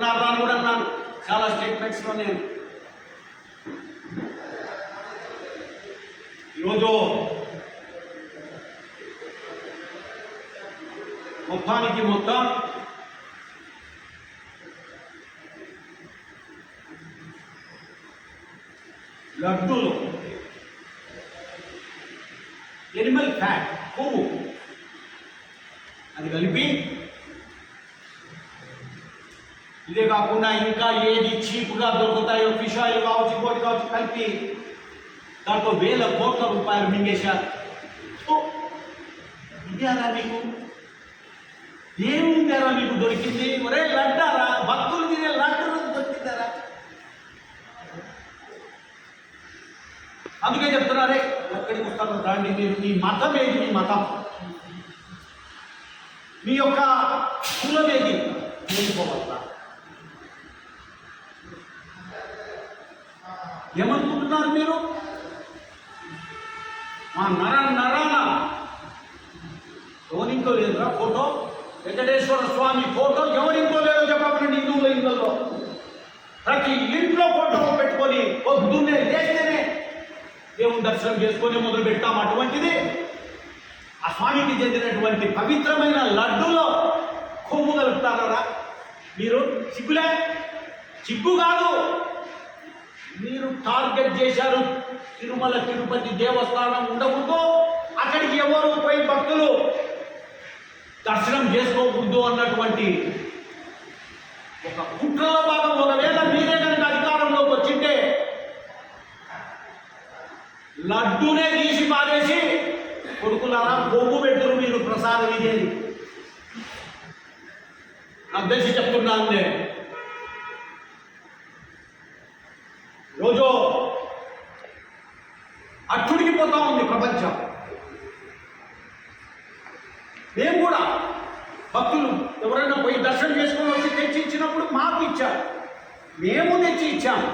అన్నాను కూడా అన్నాను. చాలా స్టేట్మెంట్స్లో నేను ఈరోజు మొత్తానికి మొత్తం లడ్డూలు. ఎనిమల్ ఫ్యాట్ కొవ్వు. అది కలిపి ఇదే కాకుండా ఇంకా ఏది చీప్గా దొరుకుతాయో ఫిష్ ఆయిల్ కావచ్చు ఇంకోటి కావచ్చు కలిపి దాంట్లో వేల కోట్ల రూపాయలు మింగేశారు. ఓ, ఇదేరా మీకు? ఏముందారా మీకు దొరికింది? ఒరే లడ్డారా భక్తులు తినే లడ్డు దొరికిందారా? అందుకే చెప్తున్నారే ఎక్కడికి వస్తారో రాండి మీరు మీ మతం ఏది? మీ మతం. మీ యొక్క కులం ఏది? నేర్చుకోవాలా ఏమనుకుంటున్నారు మీరు? మా నర నరాల. ఎవరింకో లేదురా ఫోటో? వెంకటేశ్వర స్వామి ఫోటో ఎవరింకో లేదో చెప్పకండి హిందువుల ఇంట్లో ప్రతి ఇంట్లో ఫోటో పెట్టుకొని పొద్దున్నే లేస్తేనే దేవుని దర్శనం చేసుకొని మొదలు పెట్టాం అటువంటిది. ఆ స్వామికి చెందినటువంటి పవిత్రమైన లడ్డూలో కొమ్ము కలుపుతారా? మీరు? చిగ్గులే? చిగ్గు కాదు. మీరు టార్గెట్ చేశారు. తిరుమల తిరుపతి దేవస్థానం ఉండకూడదు. అక్కడికి ఎవరు పోయి భక్తులు దర్శనం చేసుకోకూడదు అన్నటువంటి ఒక కుట్రలో భాగం ఒకవేళ మీరే కనుక అధికారంలోకి వచ్చింటే లడ్డూనే తీసి పారేసి కొడుకులారా బొమ్ము పెట్టురు మీరు ప్రసాదం ఇదేది. నాకు చెప్తున్నాను నేను. ప్రపంచం. మేము కూడా భక్తులు ఎవరైనా పోయి దర్శనం చేసుకొని వచ్చి తెచ్చి ఇచ్చినప్పుడు మాకు ఇచ్చారు. మేము తెచ్చి ఇచ్చాము.